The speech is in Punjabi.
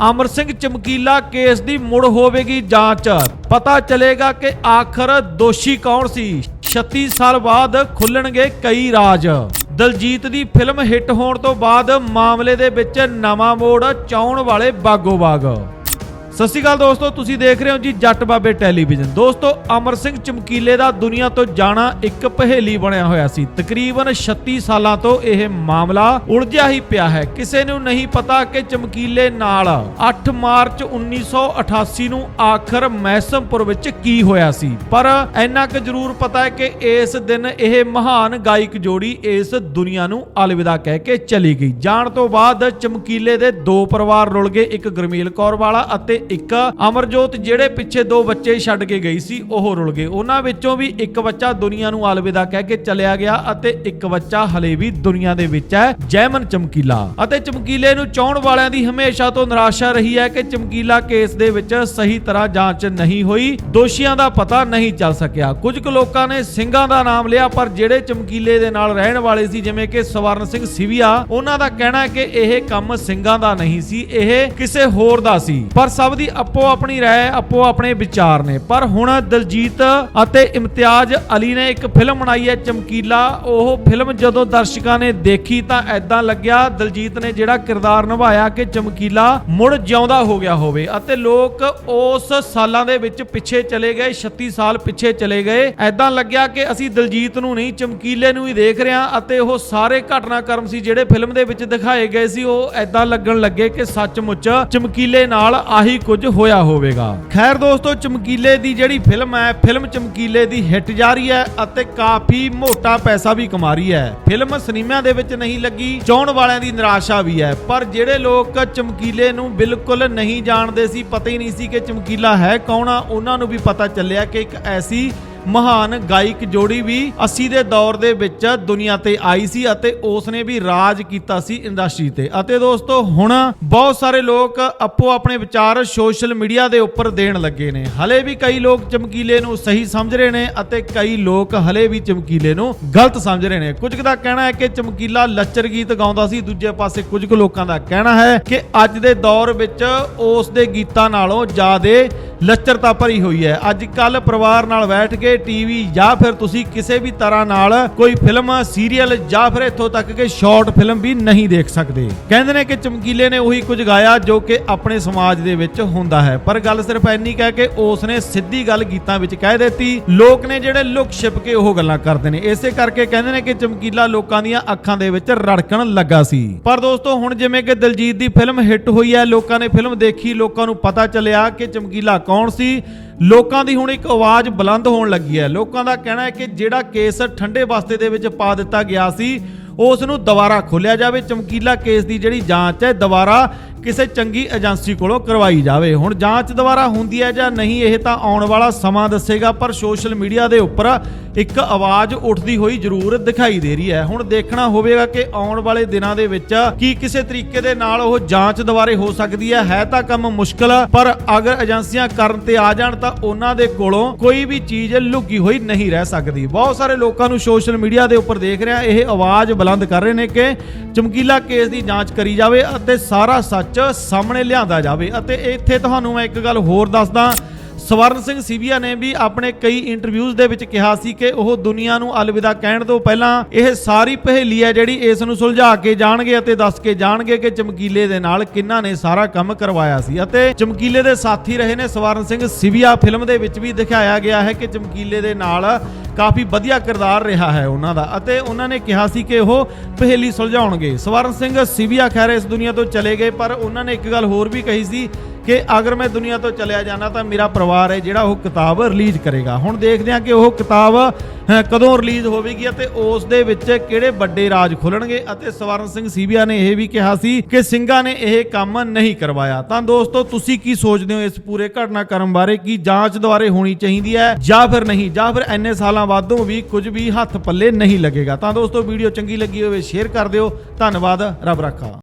ਅਮਰ ਸਿੰਘ ਚਮਕੀਲਾ ਕੇਸ ਦੀ ਮੁੜ ਹੋਵੇਗੀ ਜਾਂਚ। ਪਤਾ ਚੱਲੇਗਾ ਕਿ ਆਖਰ ਦੋਸ਼ੀ ਕੌਣ ਸੀ। 36 ਸਾਲ ਬਾਅਦ ਖੁੱਲਣਗੇ ਕਈ ਰਾਜ। ਦਲਜੀਤ ਦੀ ਫਿਲਮ ਹਿੱਟ ਹੋਣ ਤੋਂ ਬਾਅਦ ਮਾਮਲੇ ਦੇ ਵਿੱਚ ਨਵਾਂ ਮੋੜ ਚਾਉਣ ਵਾਲੇ ਬਾਗੋ ਬਾਗ। ਸਤਿ ਸ਼੍ਰੀ ਅਕਾਲ ਦੋਸਤੋ, ਤੁਸੀਂ ਦੇਖ ਰਹੇ ਹੋ ਜੀ ਜੱਟ ਬਾਬੇ ਟੈਲੀਵਿਜ਼ਨ। ਦੋਸਤੋ, ਅਮਰ ਸਿੰਘ ਚਮਕੀਲੇ ਦਾ ਦੁਨੀਆ ਤੋਂ ਜਾਣਾ ਇੱਕ ਪਹੇਲੀ ਬਣਿਆ ਹੋਇਆ ਸੀ। ਤਕਰੀਬਨ 36 ਸਾਲਾਂ ਤੋਂ ਇਹ ਮਾਮਲਾ ਉਲਝਿਆ ਹੀ ਪਿਆ ਹੈ। ਕਿਸੇ ਨੂੰ ਨਹੀਂ ਪਤਾ ਕਿ ਚਮਕੀਲੇ ਨਾਲ 8 ਮਾਰਚ 1988 ਨੂੰ ਆਖਰ ਮਹਿਸਮਪੁਰ ਵਿੱਚ ਕੀ ਹੋਇਆ ਸੀ। ਪਰ ਇੰਨਾ ਕੁ ਜ਼ਰੂਰ ਪਤਾ ਹੈ ਕਿ ਇਸ ਦਿਨ ਇਹ ਮਹਾਨ ਗਾਇਕ ਜੋੜੀ ਇਸ ਦੁਨੀਆ ਨੂੰ ਅਲਵਿਦਾ ਕਹਿ ਕੇ ਚਲੀ ਗਈ। ਜਾਣ ਤੋਂ ਬਾਅਦ ਚਮਕੀਲੇ ਦੇ ਦੋ ਪਰਿਵਾਰ ਰੁਲ ਗਏ, ਇੱਕ ਗਰਮੀਲ ਕੌਰ ਵਾਲਾ ਅਤੇ ਇੱਕ ਅਮਰਜੋਤ ਜਿਹੜੇ ਪਿੱਛੇ ਦੋ ਬੱਚੇ ਛੱਡ ਕੇ ਗਈ ਸੀ, ਉਹ ਰੁਲ ਗਏ। ਉਹਨਾਂ ਵਿੱਚੋਂ ਵੀ ਇੱਕ ਬੱਚਾ ਦੁਨੀਆ ਨੂੰ ਅਲਵਿਦਾ ਕਹਿ ਕੇ ਚਲਿਆ ਗਿਆ ਅਤੇ ਇੱਕ ਬੱਚਾ ਹਲੇ ਵੀ ਦੁਨੀਆ ਦੇ ਵਿੱਚ ਹੈ, ਜੈਮਨ ਚਮਕੀਲਾ। ਅਤੇ ਚਮਕੀਲੇ ਨੂੰ ਚਾਹਣ ਵਾਲਿਆਂ ਦੀ ਹਮੇਸ਼ਾ ਤੋਂ ਨਿਰਾਸ਼ਾ ਰਹੀ ਹੈ ਕਿ ਚਮਕੀਲਾ ਕੇਸ ਦੇ ਵਿੱਚ ਸਹੀ ਤਰ੍ਹਾਂ ਜਾਂਚ ਨਹੀਂ ਹੋਈ। ਦੋਸ਼ੀਆਂ ਦਾ ਪਤਾ ਨਹੀਂ ਚੱਲ ਸਕਿਆ। ਕੁਝ ਕੁ ਲੋਕਾਂ ਨੇ ਸਿੰਘਾਂ ਦਾ ਨਾਮ ਲਿਆ, ਪਰ ਜਿਹੜੇ ਚਮਕੀਲੇ ਦੇ ਨਾਲ ਰਹਿਣ ਵਾਲੇ ਸੀ, ਜਿਵੇਂ ਕਿ ਸਵਰਨ ਸਿੰਘ ਸਿਵਿਆ, ਉਹਨਾਂ ਦਾ ਕਹਿਣਾ ਹੈ ਕਿ ਇਹ ਕੰਮ ਸਿੰਘਾਂ ਦਾ ਨਹੀਂ ਸੀ, ਇਹ ਕਿਸੇ ਹੋਰ ਦਾ ਸੀ। ਪਰ ਸਭ ਦੀ ਆਪੋ ਆਪਣੀ ਰਾਏ, ਆਪੋ ਆਪਣੇ ਵਿਚਾਰ ਨੇ। ਪਰ ਹੁਣ ਦਲਜੀਤ ਅਤੇ ਇਮਤਿਆਜ਼ ਅਲੀ ਨੇ ਇੱਕ ਫਿਲਮ ਬਣਾਈ ਹੈ, ਚਮਕੀਲਾ। ਉਹ ਫਿਲਮ ਜਦੋਂ ਦਰਸ਼ਕਾਂ ਨੇ ਦੇਖੀ ਤਾਂ ਐਦਾਂ ਲੱਗਿਆ, ਦਲਜੀਤ ਨੇ ਜਿਹੜਾ ਕਿਰਦਾਰ ਨਿਭਾਇਆ ਕਿ ਚਮਕੀਲਾ ਮੁੜ ਜਿਉਂਦਾ ਹੋ ਗਿਆ ਹੋਵੇ ਅਤੇ ਲੋਕ ਉਸ ਸਾਲਾਂ ਦੇ ਵਿੱਚ ਪਿੱਛੇ ਚਲੇ ਗਏ 36 ਸਾਲ ਪਿੱਛੇ ਚਲੇ ਗਏ। ਐਦਾਂ ਲੱਗਿਆ ਕਿ ਅਸੀਂ ਦਲਜੀਤ ਨੂੰ ਨਹੀਂ, ਚਮਕੀਲੇ ਨੂੰ ਹੀ ਦੇਖ ਰਹੇ ਹਾਂ ਅਤੇ ਉਹ ਸਾਰੇ ਘਟਨਾਕ੍ਰਮ ਸੀ ਜਿਹੜੇ ਫਿਲਮ ਦੇ ਵਿੱਚ ਦਿਖਾਏ ਗਏ ਸੀ। ਉਹ ਐਦਾਂ ਲੱਗਣ ਲੱਗੇ ਕਿ ਸੱਚਮੁੱਚ ਚਮਕੀਲੇ ਨਾਲ ਆਹੀ ਕੁਝ ਹੋਇਆ ਹੋਵੇਗਾ। ਖੈਰ ਦੋਸਤੋ, ਚਮਕੀਲੇ ਦੀ ਜਿਹੜੀ ਫਿਲਮ ਹੈ, ਫਿਲਮ ਚਮਕੀਲੇ ਦੀ ਹਿੱਟ ਜਾ ਰਹੀ ਹੈ ਅਤੇ ਕਾਫੀ ਮੋਟਾ ਪੈਸਾ ਵੀ ਕਮਾ ਰਹੀ ਹੈ। ਫਿਲਮ ਸਿਨੇਮਾ ਦੇ ਵਿੱਚ ਨਹੀਂ ਲੱਗੀ, ਚਾਹਣ ਵਾਲਿਆਂ ਦੀ ਨਿਰਾਸ਼ਾ ਵੀ ਹੈ। ਪਰ ਜਿਹੜੇ ਲੋਕ ਚਮਕੀਲੇ ਨੂੰ ਬਿਲਕੁਲ ਨਹੀਂ ਜਾਣਦੇ ਸੀ, ਪਤਾ ਹੀ ਨਹੀਂ ਸੀ ਕਿ ਚਮਕੀਲਾ ਹੈ ਕੌਣ ਆ, ਉਹਨਾਂ ਨੂੰ ਵੀ ਪਤਾ ਚੱਲਿਆ ਕਿ ਇੱਕ ਐਸੀ ਮਹਾਨ ਗਾਇਕ ਜੋੜੀ ਵੀ 80 ਦੇ ਦੌਰ ਦੇ ਵਿੱਚ ਦੁਨੀਆ ਤੇ ਆਈ ਸੀ ਅਤੇ ਉਸ ਨੇ ਵੀ ਰਾਜ ਕੀਤਾ ਸੀ ਇੰਡਸਟਰੀ ਤੇ। ਅਤੇ ਦੋਸਤੋ, ਹੁਣ ਬਹੁਤ ਸਾਰੇ ਲੋਕ ਆਪੋ ਆਪਣੇ ਵਿਚਾਰ ਸੋਸ਼ਲ ਮੀਡੀਆ ਦੇ ਉੱਪਰ ਦੇਣ ਲੱਗੇ ਨੇ। ਹਲੇ ਵੀ ਕਈ ਲੋਕ ਚਮਕੀਲੇ ਨੂੰ ਸਹੀ ਸਮਝ ਰਹੇ ਨੇ ਅਤੇ ਕਈ ਲੋਕ ਹਲੇ ਵੀ ਚਮਕੀਲੇ ਨੂੰ ਗਲਤ ਸਮਝ ਰਹੇ ਨੇ। ਕੁਝ ਕੁ ਦਾ ਕਹਿਣਾ ਹੈ ਕਿ ਚਮਕੀਲਾ ਲੱਚਰ ਗੀਤ ਗਾਉਂਦਾ ਸੀ, ਦੂਜੇ ਪਾਸੇ ਕੁਝ ਕੁ ਲੋਕਾਂ ਦਾ ਕਹਿਣਾ ਹੈ ਕਿ ਅੱਜ ਦੇ ਦੌਰ ਵਿੱਚ ਉਸ ਦੇ ਗੀਤਾਂ ਨਾਲੋਂ ਜ਼ਿਆਦੇ ਲੱਚਰਤਾ ਭਰੀ ਹੋਈ ਹੈ। ਅੱਜ ਕੱਲ ਪਰਿਵਾਰ ਨਾਲ ਬੈਠ ਕੇ ਟੀਵੀ ਜਾਂ ਫਿਰ ਤੁਸੀਂ ਕਿਸੇ ਵੀ ਤਰ੍ਹਾਂ ਨਾਲ ਕੋਈ ਫਿਲਮ ਸੀਰੀਅਲ ਜਾਂ ਫਿਰ ਇੱਥੋਂ ਤੱਕ ਕਿ ਸ਼ਾਰਟ ਫਿਲਮ ਵੀ ਨਹੀਂ ਦੇਖ ਸਕਦੇ। ਕਹਿੰਦੇ ਨੇ ਕਿ ਚਮਕੀਲੇ ਨੇ ਉਹੀ ਕੁਝ ਗਾਇਆ ਜੋ ਕਿ ਆਪਣੇ ਸਮਾਜ ਦੇ ਵਿੱਚ ਹੁੰਦਾ ਹੈ। ਪਰ ਗੱਲ ਸਿਰਫ ਇੰਨੀ ਕਹਿ ਕੇ ਉਸ ਨੇ ਸਿੱਧੀ ਗੱਲ ਗੀਤਾਂ ਵਿੱਚ ਕਹਿ ਦਿੱਤੀ। ਲੋਕ ਨੇ ਜਿਹੜੇ ਲੁਕ ਛਿਪ ਕੇ ਉਹ ਗੱਲਾਂ ਕਰਦੇ ਨੇ। ਇਸੇ ਕਰਕੇ ਕਹਿੰਦੇ ਨੇ ਕਿ ਚਮਕੀਲਾ ਲੋਕਾਂ ਦੀਆਂ ਅੱਖਾਂ ਦੇ ਵਿੱਚ ਰੜਕਣ ਲੱਗਾ ਸੀ। ਪਰ ਦੋਸਤੋ, ਹੁਣ ਜਿਵੇਂ ਕਿ ਦਿਲਜੀਤ ਦੀ ਫਿਲਮ ਹਿੱਟ ਹੋਈ ਹੈ, ਲੋਕਾਂ ਨੇ ਫਿਲਮ ਦੇਖੀ, ਲੋਕਾਂ ਨੂੰ ਪਤਾ ਚੱਲਿਆ ਕਿ ਚਮਕੀਲਾ ਕੌਣ ਸੀ? ਲੋਕਾਂ ਦੀ ਹੁਣ ਇੱਕ ਆਵਾਜ਼ ਬੁਲੰਦ ਹੋਣ ਲੱਗੀ ਹੈ। ਲੋਕਾਂ ਦਾ ਕਹਿਣਾ ਹੈ ਕਿ ਜਿਹੜਾ ਕੇਸ ਠੰਡੇ ਬਸਤੇ ਦੇ ਵਿੱਚ ਪਾ ਦਿੱਤਾ ਗਿਆ ਸੀ, ਉਸ ਨੂੰ ਦੁਬਾਰਾ ਖੋਲਿਆ ਜਾਵੇ। ਚਮਕੀਲਾ ਕੇਸ ਦੀ ਜਿਹੜੀ ਜਾਂਚ ਹੈ, ਦੁਬਾਰਾ ਕਿਸੇ ਚੰਗੀ ਏਜੰਸੀ ਕੋਲੋਂ ਕਰਵਾਈ ਜਾਵੇ। ਹੁਣ ਜਾਂਚ ਦੁਬਾਰਾ ਹੁੰਦੀ ਹੈ ਜਾਂ ਨਹੀਂ, ਇਹ ਤਾਂ ਆਉਣ ਵਾਲਾ ਸਮਾਂ ਦੱਸੇਗਾ, ਪਰ ਸੋਸ਼ਲ ਮੀਡੀਆ ਦੇ ਉੱਪਰ ਇੱਕ ਆਵਾਜ਼ ਉੱਠਦੀ ਹੋਈ ਜ਼ਰੂਰ ਦਿਖਾਈ ਦੇ ਰਹੀ ਹੈ। ਹੁਣ ਦੇਖਣਾ ਹੋਵੇਗਾ ਕਿ ਆਉਣ ਵਾਲੇ ਦਿਨਾਂ ਦੇ ਵਿੱਚ ਕੀ ਕਿਸੇ ਤਰੀਕੇ ਦੇ ਨਾਲ ਉਹ ਜਾਂਚ ਦੁਬਾਰੇ ਹੋ ਸਕਦੀ ਹੈ। ਹੈ ਤਾਂ ਕੰਮ ਮੁਸ਼ਕਲ, ਪਰ ਅਗਰ ਏਜੰਸੀਆਂ ਕਰਨ ਤੇ ਆ ਜਾਣ ਤਾਂ ਉਹਨਾਂ ਦੇ ਕੋਲੋਂ ਕੋਈ ਵੀ ਚੀਜ਼ ਲੁਕੀ ਹੋਈ ਨਹੀਂ ਰਹਿ ਸਕਦੀ। ਬਹੁਤ ਸਾਰੇ ਲੋਕਾਂ ਨੂੰ ਸੋਸ਼ਲ ਮੀਡੀਆ ਦੇ ਉੱਪਰ ਦੇਖ ਰਿਹਾ, ਇਹ ਆਵਾਜ਼ ਬੁਲੰਦ ਕਰ ਰਹੇ ਨੇ ਕਿ ਚਮਕੀਲਾ ਕੇਸ ਦੀ ਜਾਂਚ ਕਰੀ ਜਾਵੇ ਅਤੇ ਸਾਰਾ ਸੱਚ ਸਾਹਮਣੇ ਲਿਆਂਦਾ ਜਾਵੇ। ਅਤੇ ਇੱਥੇ ਤੁਹਾਨੂੰ ਮੈਂ ਇੱਕ ਗੱਲ ਹੋਰ ਦੱਸਦਾ। ਸਵਰਨ ਸਿੰਘ ਸੀਵੀਆ ਨੇ ਵੀ ਆਪਣੇ ਕਈ ਇੰਟਰਵਿਊਜ਼ ਦੇ ਵਿੱਚ ਕਿਹਾ ਸੀ ਕਿ ਉਹ ਦੁਨੀਆ ਨੂੰ ਅਲਵਿਦਾ ਕਹਿਣ ਤੋਂ ਪਹਿਲਾਂ ਇਹ ਸਾਰੀ ਪਹੇਲੀ ਹੈ ਜਿਹੜੀ ਇਸ ਨੂੰ ਸੁਲਝਾ ਕੇ ਜਾਣਗੇ ਅਤੇ ਦੱਸ ਕੇ ਜਾਣਗੇ ਕਿ ਚਮਕੀਲੇ ਦੇ ਨਾਲ ਕਿੰਨਾ ਨੇ ਸਾਰਾ ਕੰਮ ਕਰਵਾਇਆ ਸੀ। ਅਤੇ ਚਮਕੀਲੇ ਦੇ ਸਾਥੀ ਰਹੇ ਨੇ ਸਵਰਨ ਸਿੰਘ ਸਿਵਿਆ ਫਿਲਮ ਦੇ ਵਿੱਚ ਵੀ ਦਿਖਾਇਆ ਗਿਆ ਹੈ ਕਿ ਚਮਕੀਲੇ ਦੇ ਨਾਲ ਕਾਫੀ ਵਧੀਆ ਕਿਰਦਾਰ ਰਿਹਾ ਹੈ ਉਹਨਾਂ ਦਾ ਅਤੇ ਉਹਨਾਂ ਨੇ ਕਿਹਾ ਸੀ ਕਿ ਉਹ ਪਹੇਲੀ ਸੁਲਝਾਉਣਗੇ। ਸਵਰਨ ਸਿੰਘ ਸਿਵਿਆ ਖੈਰ ਇਸ ਦੁਨੀਆ ਤੋਂ ਚਲੇ ਗਏ, ਪਰ ਉਹਨਾਂ ਨੇ ਇੱਕ ਗੱਲ ਹੋਰ ਵੀ ਕਹੀ ਸੀ ਕਿ ਅਗਰ ਮੈਂ ਦੁਨੀਆ ਤੋਂ ਚਲਿਆ ਜਾਣਾ ਤਾਂ ਮੇਰਾ ਪਰਿਵਾਰ ਹੈ ਜਿਹੜਾ ਉਹ ਕਿਤਾਬ ਰਿਲੀਜ਼ ਕਰੇਗਾ। ਹੁਣ ਦੇਖਦੇ ਹਾਂ ਕਿ ਉਹ ਕਿਤਾਬ ਕਦੋਂ ਰਿਲੀਜ਼ ਹੋਵੇਗੀ ਅਤੇ ਉਸ ਦੇ ਵਿੱਚ ਕਿਹੜੇ ਵੱਡੇ ਰਾਜ ਖੁੱਲਣਗੇ ਅਤੇ ਸਵਰਨ ਸਿੰਘ ਸੀਬੀਆ ਨੇ ਇਹ ਵੀ ਕਿਹਾ ਸੀ ਕਿ ਸਿੰਘਾਂ ਨੇ ਇਹ ਕੰਮ ਨਹੀਂ ਕਰਵਾਇਆ। ਤਾਂ ਦੋਸਤੋ, ਤੁਸੀਂ ਕੀ ਸੋਚਦੇ ਹੋ ਇਸ ਪੂਰੇ ਘਟਨਾਕ੍ਰਮ ਬਾਰੇ? ਕੀ ਜਾਂਚ ਦੁਆਰੇ ਹੋਣੀ ਚਾਹੀਦੀ ਹੈ ਜਾਂ ਫਿਰ ਨਹੀਂ? ਜਾਂ ਫਿਰ ਐਨੇ ਸਾਲਾਂ ਬਾਅਦੋਂ ਵੀ ਕੁਝ ਵੀ ਹੱਥ ਪੱਲੇ ਨਹੀਂ ਲੱਗੇਗਾ। ਤਾਂ ਦੋਸਤੋ, ਵੀਡੀਓ ਚੰਗੀ ਲੱਗੀ ਹੋਵੇ, ਸ਼ੇਅਰ ਕਰ ਦਿਓ। ਧੰਨਵਾਦ, ਰੱਬ ਰੱਖਾ।